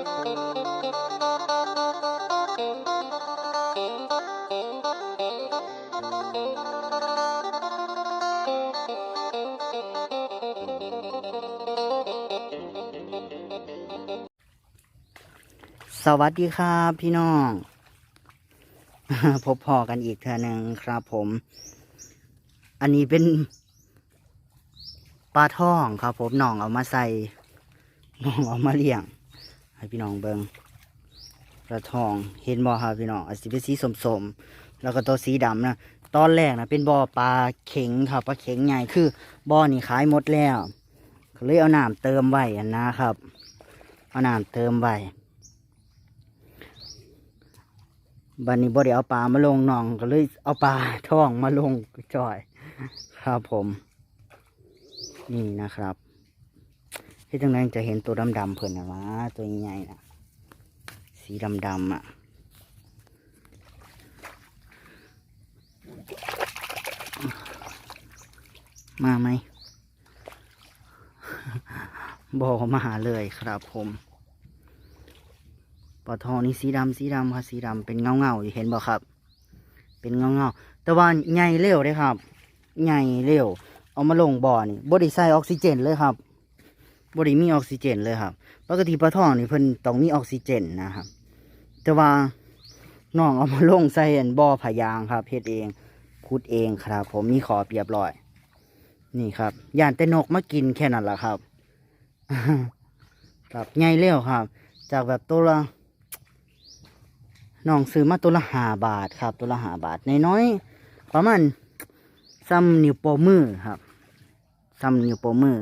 สวัสดีครับพี่น้อง พบพอกันอีกเทื่อหนึ่งครับผม อันนี้เป็นปลาท่องครับผมน้องเอามาใส่น้องเอามาเลี้ยง ให้พี่น้องเบิงปลาทองเห็นบ่ครับพี่น้องอาจจะเป็นสีสมๆแล้วก็ตัวสีดำนะตอนแรกนะเป็นบ่อปลาเข็งครับปลาเข็งใหญ่คือบ่อนี่ขายหมดแล้วก็เลยเอาน้ำเติมไว้นะครับ เอาน้ำเติมไว้บันนี้บ่ได้เอาปลามาลงหนองก็เลยเอาปลาท่องมาลงจ่อย ครับผม นี่นะครับ ที่ตรงนั้นจะเห็นตัวดำๆเพิ่นนะวะตัวใหญ่ๆนะสีดำๆอะมาไหมบอกมาเลยครับผมปลาทองนี่สีดำสีดำครับสีดำเป็นเงาเงาๆอยู่เห็นบ่ครับ เป็นเงาเงาๆแต่ว่าใหญ่เร็วเลยครับใหญ่เร็ว เอามาลงบ่อนี่บไดิใส่ออกซิเจนเลยครับ บไดิมีออกซิเจนเลยครับ ปกติปลาทองนี่เพิ่นต้องมีออกซิเจนนะครับ แต่ว่าน้องเอามาลงใส่อันบ่อผายางครับเฮ็ดเองขุดเองครับ ผมมีขอบเรียบร้อย นี่ครับย่านแต่นกมากินแค่นั้นแหละครับ ครับใหญ่เร็วครับ จากแบบตัวละน้องซื้อมาตัวละหาบาทครับ ตัวละหาบาทนน้อยประมาณซ้ำนิ้วโปมือครับซ้ำนิ้วโปมือ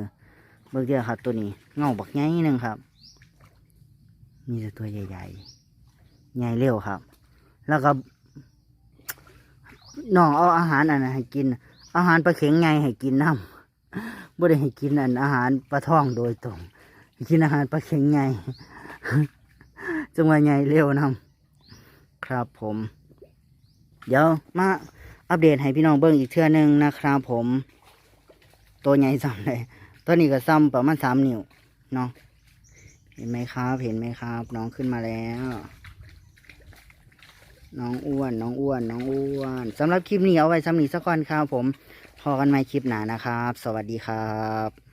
เบิกเดียวครับตัวนี้เงาบักใหญ่หนึ่งครับ มีแต่ตัวใหญ่ๆ ใหญ่เร็วครับ แล้วก็น้องเอาอาหารอันให้กิน อาหารปลาเข็งไงให้กินน้ำบ่ได้ให้กินอันอาหารปลาท่องโดยตรงกินอาหารปลาเข็งไงจังหวะใหญ่เร็วน้ำครับผม เดี๋ยวมาอัปเดตให้พี่น้องเบิ้งอีกเทื่อหนึงนะครับผม ตัวใหญ่ซ้ำเลย ตัวนี้ก็ซ้ำประมาณสามนิ้วเนาะเห็นไหมครับ เห็นไหมครับ น้องขึ้นมาแล้ว น้องอ้วน น้องอ้วน น้องอ้วนสำหรับคลิปนี้เอาไว้สำนีสักก่อนครับผมพอกันใหม่คลิปหน้านะครับ สวัสดีครับ